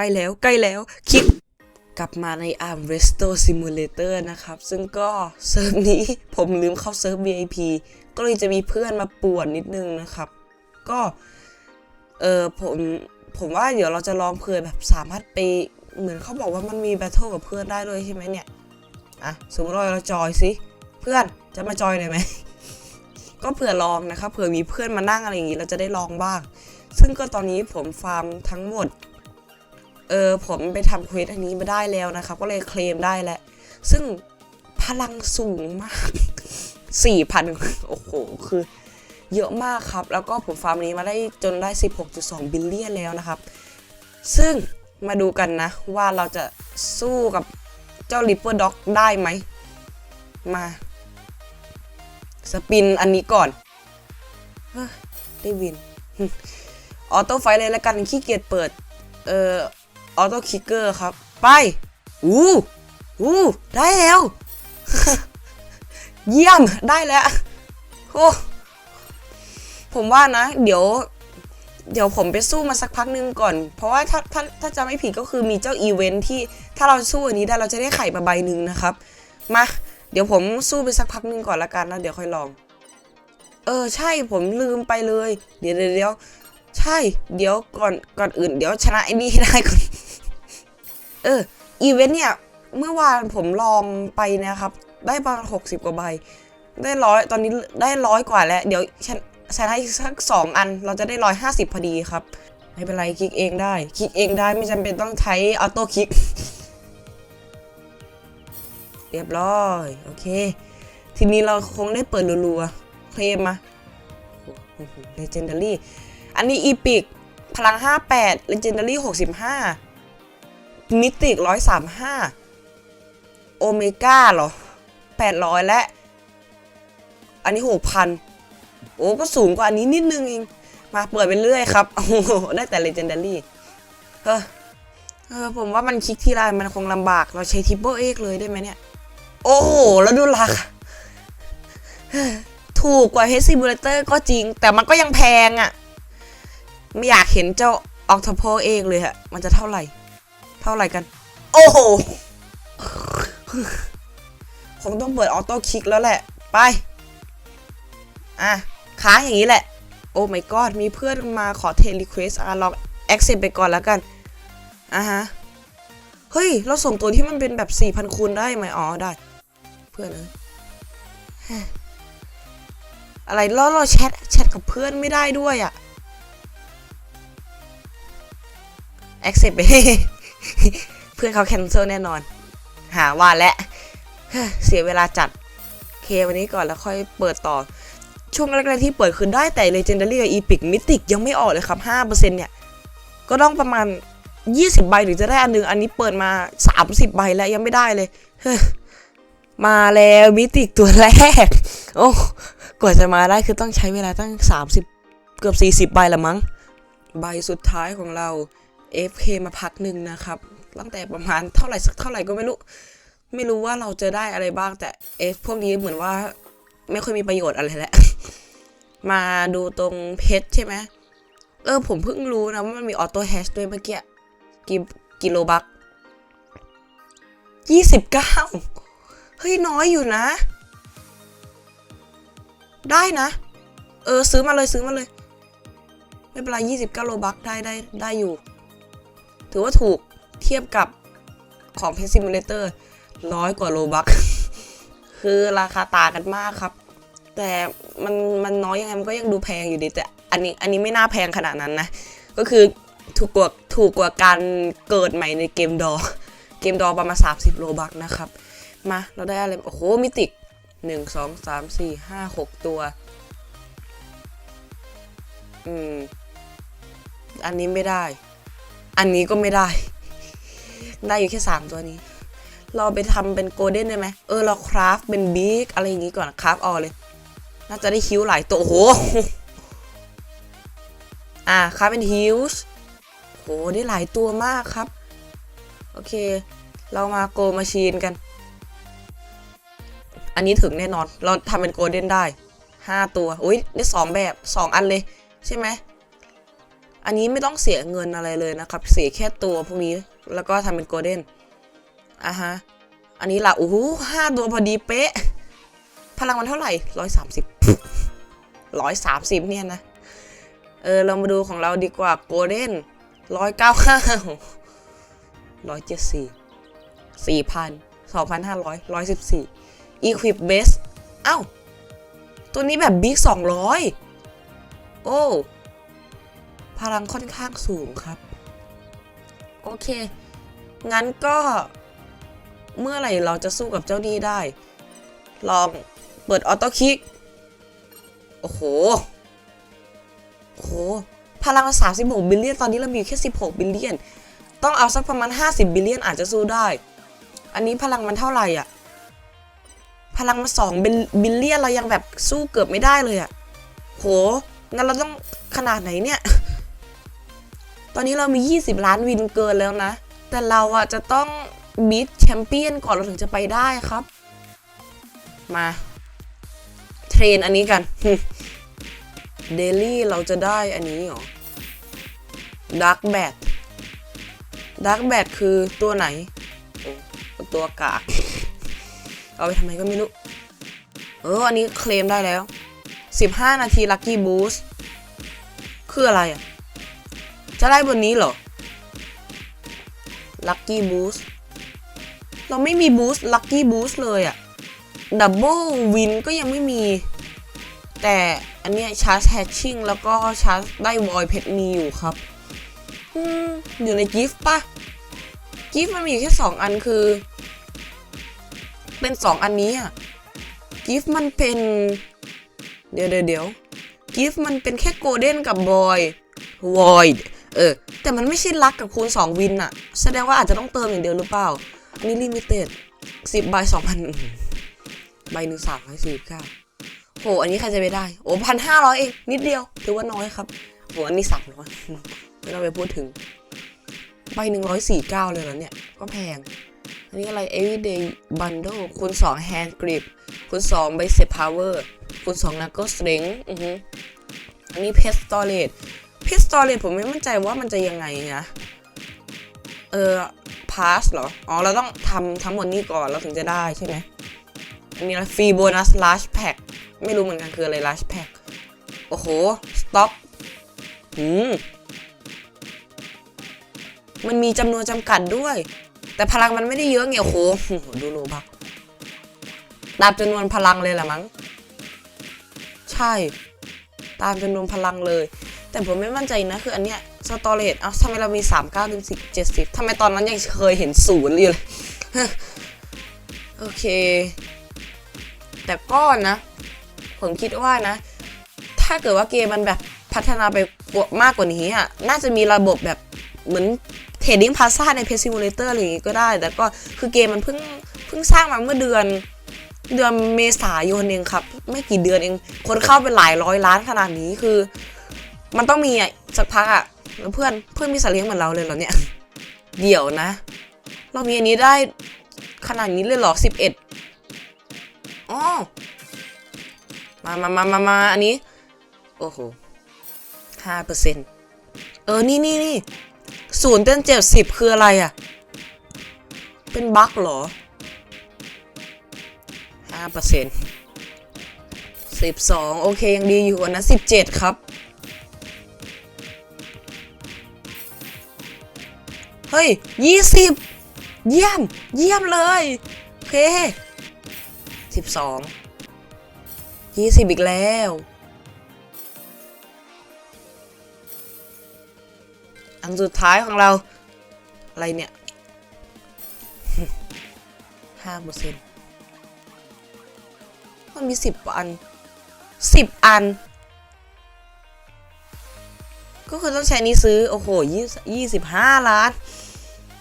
ใกล้แล้วใกล้แล้วคลิกกลับมาใน Arm Resto Simulator นะครับ ซึ่งก็เซิร์ฟนี้ผมลืมเข้าเซิร์ฟ VIP ก็เลยจะมีเพื่อนมาป่วนนิดนึงนะครับ ก็เออผมผมว่าเดี๋ยวเราจะลองเผื่อแบบสามารถไปเหมือนเขาบอกว่ามันมีแบทเทิลกับเพื่อนได้ด้วยใช่ไหมเนี่ยอะสมมติเราเราจอยสิเพื่อนจะมาจอยหน่อยไหมก็เผื่อลองนะครับเผื่อมีเพื่อนมานั่งอะไรอย่างนี้เราจะได้ลองบ้าง ซึ่งก็ตอนนี้ผมฟาร์มทั้งหมด เออผมไปทำเควสอันนี้มาได้แล้วนะครับ ก็เลยเคลมได้แล้ว ซึ่งพลังสูงมาก4,000โอ้โห คือเยอะมากครับ แล้วก็ผมฟาร์มนี้มาได้จนได้ 16.2 บิลเลียนแล้วนะครับ ซึ่งมาดูกันนะ ว่าเราจะสู้กับเจ้าลิปเปอร์ด็อกได้ไหม มา สปินอันนี้ก่อนได้วิน ออโต้ไฟเลยแล้วกันขี้เกียจเปิด เอ่อ ออโต้คิกเกอร์ครับ ไป อู้อู้ได้แล้ว เยี่ยมได้แล้วโอ้ผมว่านะ เดี๋ยว เดี๋ยวผมไปสู้มาสักพักนึงก่อน เพราะว่าถ้าถ้าถ้าจะไม่ผิดก็คือมีเจ้าอีเวนท์ที่ถ้าเราสู้อันนี้ได้เราจะได้ไข่มาใบหนึ่งนะครับ มาเดี๋ยวผมสู้ไปสักพักนึงก่อนละกันนะเดี๋ยวค่อยลอง เออใช่ผมลืมไปเลย เดี๋ยวเดี๋ยวเดี๋ยว ใช่ เดี๋ยวก่อนก่อนอื่น เดี๋ยวชนะไอ้นี่ให้ได้ก่อน เออ อีเวนต์เนี่ย เมื่อวานผมลองไปนะครับ ได้ประมาณหกสิบกว่าใบ ได้ร้อยตอนนี้ได้ร้อยกว่าแล้ว เดี๋ยวฉันชนะอีกสักสองอัน เราจะได้ร้อยห้าสิบพอดีครับ ไม่เป็นไรคลิกเองได้ คลิกเองได้ไม่จำเป็นต้องใช้ออโต้คลิก เรียบร้อย โอเค ทีนี้เราคงได้เปิดรัวๆ เคลมมาเลเจนดารี่ อันนี้อีพิกพลัง 58 Legendary 65มิติก135 โอเมก้าเหรอ 800 และ อันนี้ 6,000 โอ้ ก็สูงกว่าอันนี้นิดนึงเอง มาเปิดไปเรื่อยครับ โอ้ได้แต่ Legendary เฮ้อเออผมว่ามันคลิกที่ไรมันคงลำบาก เราใช้ทิปเปิลเอ็กเลยได้ไหมเนี่ย โอ้โห แล้วดูราคาถูกกว่า h e Simulator ก็จริง แต่มันก็ยังแพงอะ่ะ ไม่อยากเห็นเจ้าออกทโพเองเลยฮะ มันจะเท่าไหร่ เท่าไหร่กัน โอ้โห คงต้องเปิดออโต้คลิกแล้วแหละ ไป อะ ค้างอย่างนี้แหละ โอ้ my god มีเพื่อนมาขอเทรีเควสอะลอง accept ไปก่อนแล้วกัน อะฮะ เฮ้ย เราส่งตัวที่มันเป็นแบบ 4,000 คูณได้ไหมอ๋อ ได้ เพื่อนเอ้ยฮะอะไรแล้วเราแชทแชทกับเพื่อนไม่ได้ด้วยอะ่ะ accept ไปเพื่อนเขา cancel แน่นอน หาว่าและ เสียเวลาจัดเควันนี้ก่อนแล้วค่อยเปิดต่อ ช่วงแรกๆที่เปิดคือได้แต่ legendary กับ epic mythic ยังไม่ออกเลยครับ 5%เนี่ย ก็ต้องประมาณ 20 ใบถึงจะได้อันหนึง อันนี้เปิดมา 30 ใบแล้วยังไม่ได้เลยเฮ้ยมาแล้วมิติกตัวแรก โอ้กว่าจะมาได้คือต้องใช้เวลาตั้ง 30 เกือบ 40 ใบละมั้ง ใบสุดท้ายของเรา FK มาพักหนึ่งนะครับ ตั้งแต่ประมาณเท่าไหร่สักเท่าไหร่ก็ไม่รู้ ไม่รู้ว่าเราจะได้อะไรบ้างแต่ F พวกนี้เหมือนว่าไม่ค่อยมีประโยชน์อะไรแหละ มาดูตรงเพชรใช่ไหมเออผมเพิ่งรู้นะว่ามันมีออโต้แฮชด้วยเมื่อกี้กิกิโลบักยี่สิบเก้าเฮ้ยน้อยอยู่นะ ได้นะ เออซื้อมาเลยซื้อมาเลย ไม่เป็นไรยี่สิบเก้าโลบักได้ได้ได้อยู่ ถือว่าถูกเทียบกับของเพ s ซิมูเลเตอร์ร้อยกว่าโลบักคือราคาต่างกันมากครับ แต่มันมันน้อยยังไงมันก็ยังดูแพงอยู่ดีแต่อันนี้อันนี้ไม่น่าแพงขนาดนั้นนะ ก็คือถูกกว่าถูกกว่าการเกิดใหม่ในเกมดอ เกมดอประมาณ 30 โลบักนะครับ มาเราได้อะไร โอ้โห มิติกหนึ่งสองสามสี่ห้าหกตัว อืม อันนี้ไม่ได้ อันนี้ก็ไม่ได้ ได้อยู่แค่สามตัวนี้ เราไปทำเป็นโกลเด้นได้ไหมเออเราคราฟเป็นบิ๊กอะไรอย่างงี้ก่อนคราฟออเลย น่าจะได้ฮิวหลายตัวโอ้โหอ่าคราฟเป็นฮิวส์โหได้หลายตัวมากครับ โอเค เรามาโกมาชีนกัน อันนี้ถึงแน่นอน เราทำเป็นโกลเด้นได้5ตัว อุ้ยได้สองแบบ2อันเลย ใช่ไหม อันนี้ไม่ต้องเสียเงินอะไรเลยนะครับ เสียแค่ตัวพวกนี้แล้วก็ทำเป็นโกลเด้นอะฮะ อันนี้ละโอ้โหห้าตัวพอดีเป๊ะ พลังมันเท่าไหร่ร้อยสามสิบร้อยสามสิบเนี่ยนะ เออ เรามาดูของเราดีกว่าโกลเด้นร้อยเก้าห้าร้อยเจ็ดสี่สี่พันสองพันห้าร้อยร้อยสิบสี่ Equip Best เอ้า ตัวนี้แบบบิ๊กสองร้อยโอ้ พลังค่อนข้างสูงครับ โอเค งั้นก็ เมื่อไหร่เราจะสู้กับเจ้านี่ได้ ลองเปิดออโต้คลิก โอ้โห โอ้โห พลังสามสิบหกบิลเลียน ตอนนี้เรามีอยู่แค่สิบหกบิลเลียน ต้องเอาสักประมาณห้าสิบบิลเลียนอาจจะสู้ได้ อันนี้พลังมันเท่าไหร่อะ พลังมาสองบิลเลียนเรายังแบบสู้เกือบไม่ได้เลยอะโห งั้นเราต้องขนาดไหนเนี่ย อนนี้เรามี 20 ล้านวินเกินแล้วนะ แต่เราอะจะต้องบีทแชมเปี้ยนก่อนเราถึงจะไปได้ครับ มา เทรนอันนี้กันเดลี่เราจะได้อันนี้เหรอดักแบทดักแบทคือตัวไหน ตัวกาก เอาไปทำไมก็ไม่รู้ เออ อันนี้เคลมได้แล้ว 15 นาทีลั c กี้บูสต์คืออะไรอะ จะได้บนนี้เหรอ ลั c กี้บูสต์เราไม่มีบูสต์ลั c กี้บูสต์เลยอะดับเบิลวินก็ยังไม่มี แต่อันเนี้ยชาร์จแฮชชิ่งแล้วก็ชาร์จได้วอยเพชรมีอยู่ครับอืมอยู่ในกิฟต์ปะกิฟต์มันมีอยู่แค่สองอันคือ เป็นสองอันนี้อะกิฟต์มันเป็น เดี๋ยวเดี๋ยวเดี๋ยวกิฟต์มันเป็นแค่โกลเด้นกับบอยวอย เออ แต่มันไม่ใช่ลักกับคูณ 2 วินอะแสดงว่าอาจจะต้องเติมอย่างเดียวหรือเปล่านนี้ลิมิเต็ดสิบใบสองพันใบหนึ่งสามร้อยสี่สิบเก้าโห อันนี้ใครจะไปได้ โอ้พันห้าร้อยเอง นิดเดียว ถือว่าน้อยครับโหอันนี้สามร้อยไม่ต้องไปพูดถึง ใบหนึ่งร้อยสี่เก้าเลยเหรอเนี่ย ก็แพง อันนี้อะไร everyday bundle คูณ2 hand grip คูณ2 bicep power คูณ2 knuckle strength อือฮึอันนี้ pet storage pet storage ผมไม่มั่นใจว่ามันจะยังไงนะเออ pass เหรอ อ๋อ เราต้องทำทั้งหมดนี้ก่อนเราถึงจะได้ใช่ไหมอันนี้อะไร free bonus large pack ไม่รู้เหมือนกันคืออะไร large pack โอ้โห stop หืมมันมีจำนวนจำกัดด้วย แต่พลังมันไม่ได้เยอะไงโอ้โห ดูโลบักตามจำนวนพลังเลยแหละมั้ง ใช่ ตามจำนวนพลังเลย แต่ผมไม่มั่นใจนะ คืออันเนี้ยสตอเรจเอ้าทำไมเรามี 3 9 10 70ทำไมตอนนั้นยังเคยเห็นศูนย์อยู่เลย โอเค แต่ก็นะ ผมคิดว่านะ ถ้าเกิดว่าเกมมันแบบพัฒนาไปมากกว่านี้อะ น่าจะมีระบบแบบเหมือนเทรดดิ้งพาซ่าในเพซิมูเลเตอร์อะไรอย่างงี้ก็ได้ แต่ก็คือเกมมันเพิ่งเพิ่งสร้างมาเมื่อเดือนเดือนเมษายนเองครับ ไม่กี่เดือนเอง คนเข้าเป็นหลายร้อยล้านขนาดนี้คือ มันต้องมีอะสักพักอะแล้วเพื่อนเพื่อนมีสัตว์เลี้ยงเหมือนเราเลยเหรอเนี่ย เดี๋ยวนะ เรามีอันนี้ได้ขนาดนี้เลยเหรอสิบเอ็ดอ๋อมามามามามาอันนี้ โอ้โหห้าเปอร์เซ็นต์เออ นี่นี่นี่ศูนย์เต้นเจ็ดสิบคืออะไรอะ เป็นบั๊กเหรอห้าเปอร์เซ็นต์สิบสองโอเค ยังดีอยู่อันนั้นสิบเจ็ดครับ เฮ้ยยี่สิบเยี่ยม เยี่ยมเลยโอเคสิบสองยี่สิบอีกแล้วอันสุดท้ายของเรา อะไรเนี่ยห้าเปอร์เซ็นต์มันมีสิบอันสิบอัน ก็คือต้องใช้นี้ซื้อ โอ้โหยี่สิบห้าล้าน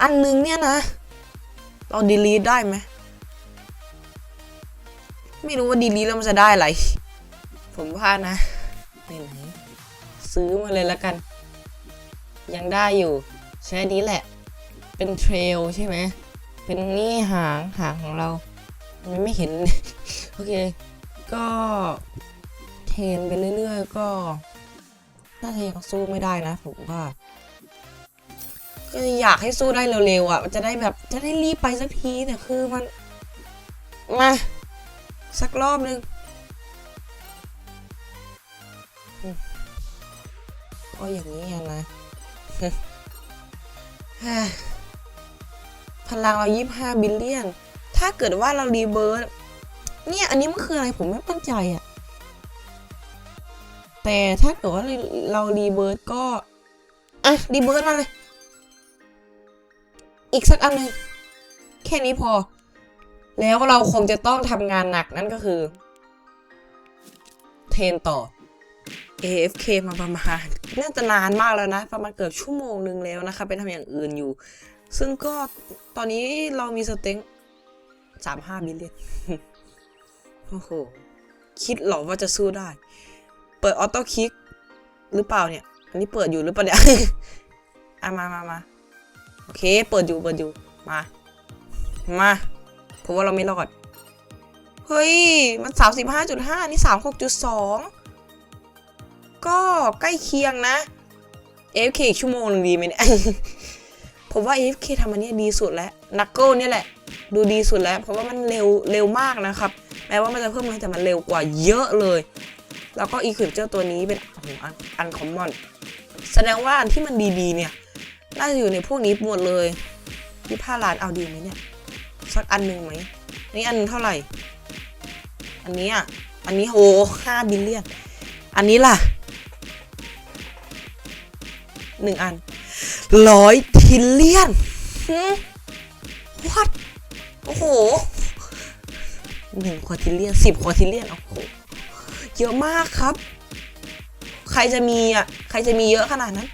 อันหนึงเนี่ยนะ เราดีลีทได้ไหม ไม่รู้ว่าดีลีทแล้วมันจะได้อะไร ผมว่านะไหนซื้อมาเลยล้วกัน ยังได้อยู่ ใช้นี้แหละ เป็นเทรลใช่ไหม เป็นนี่หางหางของเรามันไม่เห็น โอเค ก็เทนไปเรื่อยๆก็ น่าจะยังสู้ไม่ได้นะผมว่าก็อยากให้สู้ได้เร็วๆอะมันจะได้แบบจะได้รีบไปสักทีแต่คือมัน มา สักรอบนึงอืมก็อย่างนี้นะพลังเรายี่ห้าบิลเลียน ถ้าเกิดว่าเรารีเบิร์ตเนี่ย อันนี้มันคืออะไรผมไม่มั่นใจอะ แต่ถ้าเกิดว่าเรารีเบิร์ตก็ อะ รีเบิร์ตมาเลย อีกสักอันหนึ่งแค่นี้พอ แล้วเราคงจะต้องทำงานหนักนั่นก็คือ เทรนต่อ AFK มาประมาณน่าจะนานมากแล้วนะ ประมาณเกือบชั่วโมงนึงแล้วนะคะไปทำอย่างอื่นอยู่ ซึ่งก็ตอนนี้เรามีสเต็งสามห้าบิลเลียนโอ้โห คิดหรอว่าจะสู้ได้ เปิดออโต้คลิกหรือเปล่าเนี่ย อันนี้เปิดอยู่หรือเปล่าเนี่ยอะมามามาโอเค เปิดอยู่ เปิดอยู่ มา มาผมว่าเราไม่รอด เฮ้ย มันสามสิบห้าจุดห้านี่สามหกจุดสอง ก็ใกล้เคียงนะ AFK อีกชั่วโมงนึงดีไหมเนี่ย ผมว่า AFK ทำอันนี้ดีสุดแล้วนักเกิลเนี่ยแหละ ดูดีสุดแล้ว เพราะว่ามันเร็ว เร็วมากนะครับ แม้ว่ามันจะเพิ่มเลยแต่มันเร็วกว่าเยอะเลย แล้วก็อีควิปเจอร์ตัวนี้เป็นโอ้โหอันคอมมอน แสดงว่าอันที่มันดีๆเนี่ย น่าจะอยู่ในพวกนี้หมดเลยยี่ห้าล้านเอาดีไหมเนี่ย สักอันหนึ่งไหมนนี้อันเท่าไหร่ อันนี้อะ อันนี้โหห้าบิลเลียน อันนี้ล่ะหนึ่งอันร้อยทิลเลียนวัดโอ้โหหนึ่งควอทิลเลียนสิบควอทิลเลียนโอ้โห เยอะมากครับ ใครจะมีอะ ใครจะมีเยอะขนาดนั้น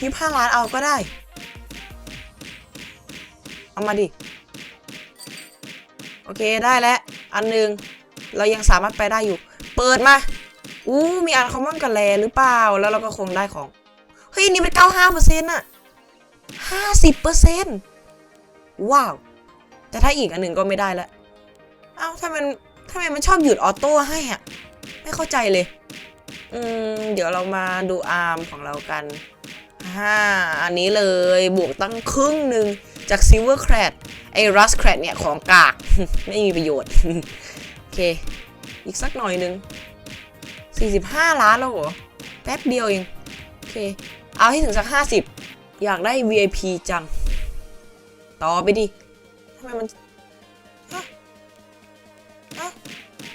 ยี่ห้าล้านเอาก็ได้ เอามาดิ โอเคได้แล้ว อันหนึ่งเรายังสามารถไปได้อยู่ เปิดมา อู้ มีอันคอมมอนกับแลหรือเปล่า แล้วเราก็คงได้ของ เฮ้ย นี่มันเก้าห้าเปอร์เซ็นต์อะห้าสิบเปอร์เซ็นต์ว้าว แต่ถ้าอีกอันหนึ่งก็ไม่ได้แล้วเอ้าทำไมมันทำไมมันชอบหยุดออโต้ให้อะ ไม่เข้าใจเลย อืม เดี๋ยวเรามาดูอาร์มของเรากันฮ่าอันนี้เลยบวกตั้งครึ่งหนึ่งจากซิลเวอร์แครดไอ้รัสแครดเนี่ยของกาก ไม่มีประโยชน์ โอเค อีกสักหน่อยหนึ่ง45 ล้านแล้วเหรอ แป๊บเดียวเอง โอเค เอาให้ถึงสัก 50 อยากได้ VIP จัง ต่อไปดิทำไมมัน ฮะฮะ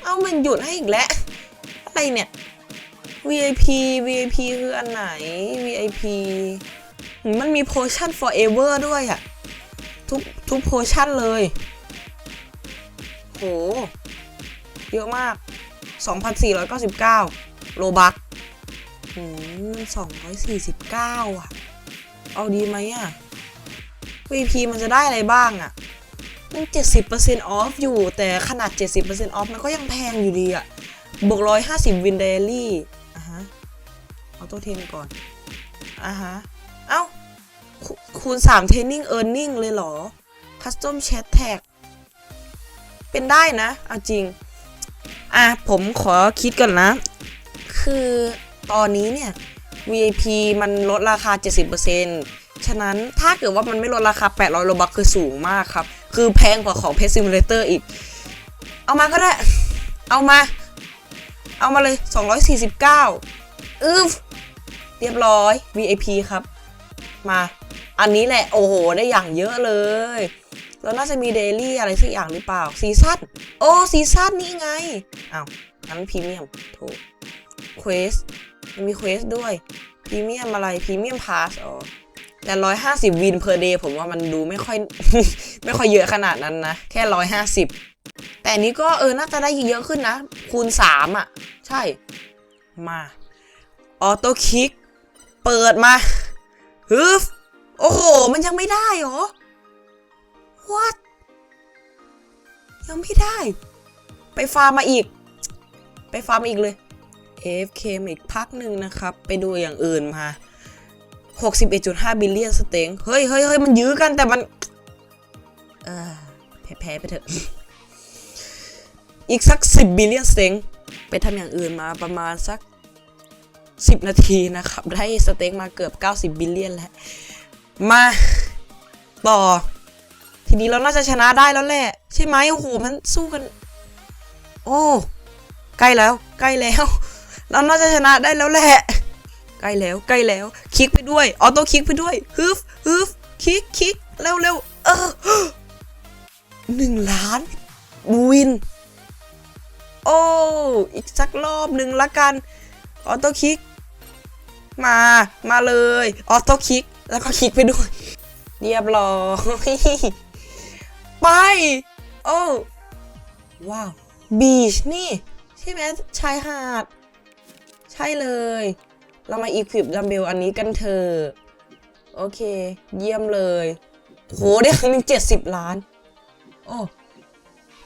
เอามันหยุดให้อีกแล้ว อะไรเนี่ย VIP VIP คืออันไหน VIP มันมี potion forever ด้วยอะทุกทุก potion เลย โห เยอะมาก 2,499 โลบักอืม249 อะ เอาดีไหมอะ VP มันจะได้อะไรบ้างอะมัน70% off อยู่แต่ขนาด 70% off มันก็ยังแพงอยู่ดีอะ บวก150วินเดลี่อะฮะออโต้เทนก่อนอะฮะ เอ้า คูคูณ3 Training Earning เลยเหรอ Custom Chat Tag เป็นได้นะเอาจริง อะ ผมขอคิดก่อนนะ คือตอนนี้เนี่ย VIP มันลดราคา 70%ฉะนั้นถ้าเกิดว่ามันไม่ลดราคา 800โลบัคคือสูงมากครับ คือแพงกว่าของ Pet Simulator อีก เอามาก็ได้ เอามา เอามาเลย 249อึฟเรียบร้อย VIP ครับ มา อันนี้แหละ โอ้โห ได้อย่างเยอะเลย แล้วน่าจะมีเดลี่อะไรสักอย่างหรือเปล่า ซีซั่นโอ้ซีซั่นนี่ไงอ้าวงั้นพรีเมียมถูกเควสมีเควสด้วยพรีเมียมอะไรพรีเมียมพาสอ๋อแต่ร้อยห้าสิบวินเพอร์เดย์ผมว่ามันดูไม่ค่อย ไม่ค่อยเยอะขนาดนั้นนะ แค่ร้อยห้าสิบ แต่นี้ก็เออน่าจะได้เยอะขึ้นนะ คูณสามอะ ใช่ มาออโต้คิก เปิดมาฮึฟโอ้โห มันยังไม่ได้เหรอ what ยังไม่ได้ ไปฟาร์มมาอีก ไปฟาร์มมาอีกเลย AFK มาอีกพักหนึ่งนะครับ ไปดูอย่างอื่นมา 61.5 บิลเลียนสเต็งเฮ้ยเฮ้ยเฮ้ยมันยื้อกันแต่มัน เออแพ้แพ้ไปเถอะ อีกสัก 10 บิลเลียนสเต็งไปทำอย่างอื่นมาประมาณสัก 10 นาทีนะครับ ได้สเต็กมาเกือบ 90 บิลเลียนแล้ว มาต่อ ทีนี้เราน่าจะชนะได้แล้วแหละ ใช่ไหมโอ้โห มันสู้กัน โอ้ใกล้แล้ว ใกล้แล้ว เราน่าจะชนะได้แล้วแหละใกล้แล้วใกล้แล้ว คลิกไปด้วย ออโต้คลิกไปด้วยฮึฟฮึฟคลิกคลิกเร็วเร็วเออหนึ่งล้านวิน โอ้ อีกสักรอบหนึ่งละกัน ออโต้คลิก มา มาเลย ออโต้คลิก แล้วก็คลิกไปด้วย เรียบร้อย ไป โอ้ ว้าว บีชนี่ ใช่ไหมชายหาด ใช่เลย เรามาอีควิปดัมเบลอันนี้กันเถอะ โอเค เยี่ยมเลย โห ได้ครั้งหนึ่งเจ็ดสิบล้าน โอ้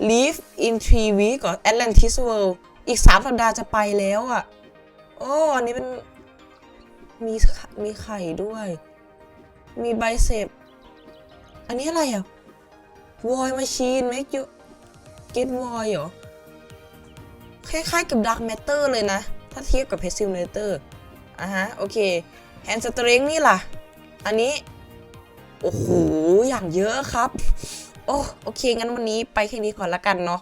Live in three weeks ก่อน Atlantis World อีกสามสัปดาห์จะไปแล้วอะ่ะ โอ้อันนี้เป็น มีมีไข่ด้วย มีไบเซปอันนี้อะไรอะ Void Machine make you get void เหรอ คล้ายๆกับ Dark Matter เลยนะ ถ้าเทียบกับ p e s i l a t o r อะฮะ โอเค Hand Strength นี่ล่ะ อันนี้ โอ้โห อย่างเยอะครับ อ้โอเค งั้นวันนี้ไปแค่นี้ก่อนละกันเนาะ